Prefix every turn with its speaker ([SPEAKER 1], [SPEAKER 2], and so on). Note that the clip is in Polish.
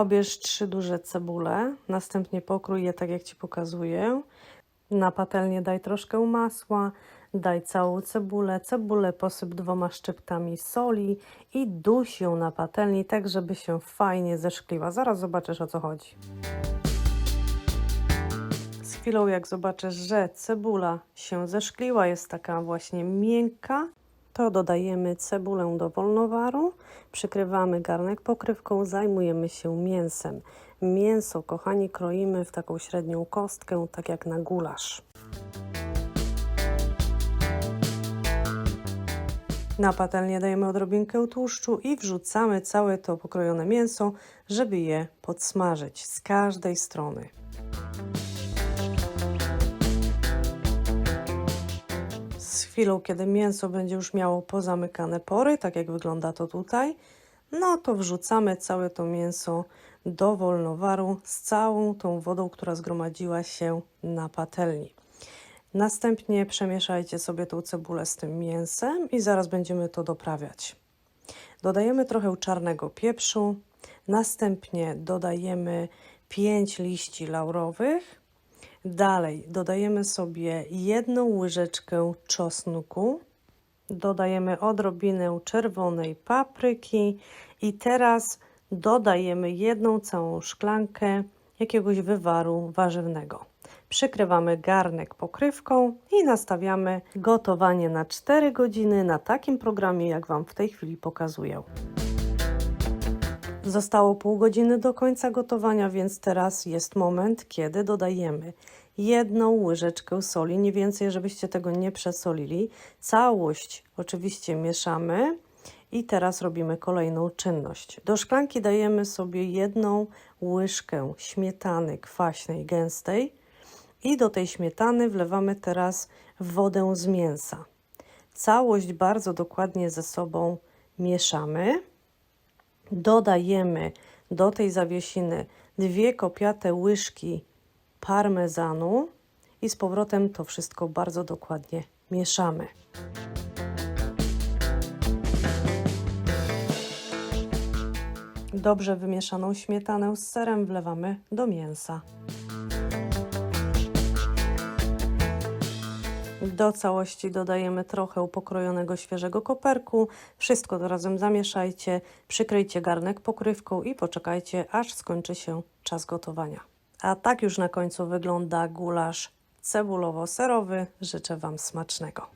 [SPEAKER 1] Obierz trzy duże cebule, następnie pokrój je tak jak Ci pokazuję. Na patelnię daj troszkę masła, daj całą cebulę. Cebulę posyp dwoma szczyptami soli i duś ją na patelni, tak żeby się fajnie zeszkliła. Zaraz zobaczysz o co chodzi. Z chwilą jak zobaczysz, że cebula się zeszkliła, jest taka właśnie miękka, to dodajemy cebulę do wolnowaru, przykrywamy garnek pokrywką, zajmujemy się mięsem. Mięso, kochani, kroimy w taką średnią kostkę, tak jak na gulasz. Na patelnię dajemy odrobinkę tłuszczu i wrzucamy całe to pokrojone mięso, żeby je podsmażyć z każdej strony. Z chwilą, kiedy mięso będzie już miało pozamykane pory, tak jak wygląda to tutaj, no to wrzucamy całe to mięso do wolnowaru z całą tą wodą, która zgromadziła się na patelni. Następnie przemieszajcie sobie tą cebulę z tym mięsem i zaraz będziemy to doprawiać. Dodajemy trochę czarnego pieprzu, następnie dodajemy 5 liści laurowych, Dalej dodajemy sobie jedną łyżeczkę czosnku, dodajemy odrobinę czerwonej papryki i teraz dodajemy jedną całą szklankę jakiegoś wywaru warzywnego. Przykrywamy garnek pokrywką i nastawiamy gotowanie na 4 godziny na takim programie, jak Wam w tej chwili pokazuję. Zostało pół godziny do końca gotowania, więc teraz jest moment, kiedy dodajemy jedną łyżeczkę soli, nie więcej, żebyście tego nie przesolili. Całość oczywiście mieszamy i teraz robimy kolejną czynność. Do szklanki dajemy sobie jedną łyżkę śmietany kwaśnej, gęstej i do tej śmietany wlewamy teraz wodę z mięsa. Całość bardzo dokładnie ze sobą mieszamy dodajemy do tej zawiesiny dwie kopiate łyżki parmezanu i z powrotem to wszystko bardzo dokładnie mieszamy. Dobrze wymieszaną śmietanę z serem wlewamy do mięsa. Do całości dodajemy trochę pokrojonego świeżego koperku. Wszystko to razem zamieszajcie, przykryjcie garnek pokrywką i poczekajcie, aż skończy się czas gotowania. A tak już na końcu wygląda gulasz cebulowo-serowy. Życzę Wam smacznego.